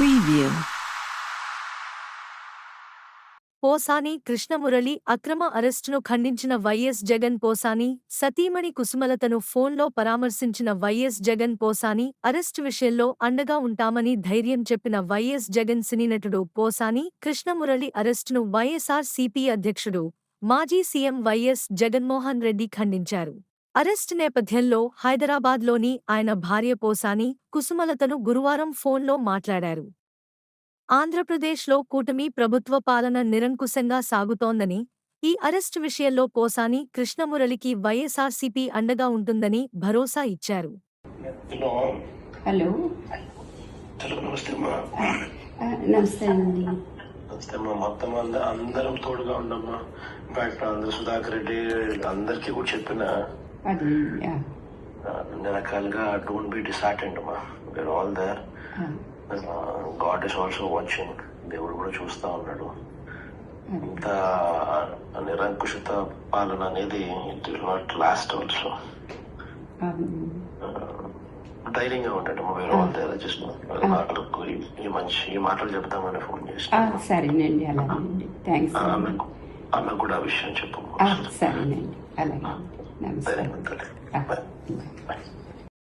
Preview. Posani Krishna Murali అక్రమ అరెస్టును ఖండించిన YS Jagan Posani సతీమణి కుసుమలతను ఫోన్లో పరామర్శించిన వైఎస్ జగన్ పోసాని అరెస్టు విషయంలో అండగా ఉంటామని ధైర్యం చెప్పిన వైఎస్ జగన్ సినీనటుడు పోసాని కృష్ణమురళి అరెస్టును వైఎస్ఆర్ సిపి అధ్యక్షుడు మాజీ సీఎం వైఎస్ జగన్మోహన్ రెడ్డి ఖండించారు. అరెస్టు నేపథ్యంలో హైదరాబాద్లోని ఆయన భార్య పోసాని కుసుమలతను గురువారం ఫోన్లో మాట్లాడారు. ఆంధ్రప్రదేశ్లో కూటమి ప్రభుత్వ పాలన నిరంకుశంగా సాగుతోందని ఈ అరెస్టు విషయంలో పోసాని కృష్ణమురళికి వైఎస్ఆర్సీపీ అండగా ఉంటుందని భరోసా ఇచ్చారు. హలో. నమస్తే అండి. నమస్తే అమ్మా. మొత్తం అంద- అందరం తోడుగా ఉండమ్మా ఇన్ఫాక్ట్ అందరు సుధాకర్ రెడ్డి అందరికీ కూడా చెప్పిన. అది అన్ని రకాలుగా డోంట్ బి డిసార్టెంట్ అమ్మా where all there God is also watching దేవుడు కూడా చూస్తా ఉన్నాడు. ఇంత నిరంకుశత పాలన అనేది it will not last also ధైర్యంగా ఉండండి అమ్మా వేరే ఆల్ దేర్ జస్ట్ నాకు ఈ- మంచి ఈ మాటలు చెప్తామని ఫోన్ ఆ, చేసిన సరేనండి అలాగేనండి. థ్యాంక్స్ ఆమెకు కూడా ఆ విషయం చెప్పు. సరేనండి అలాగే. నమస్తే ధైర్యంగా ఉండాలి ఆ, బాయ్ బాయ్. బాయ్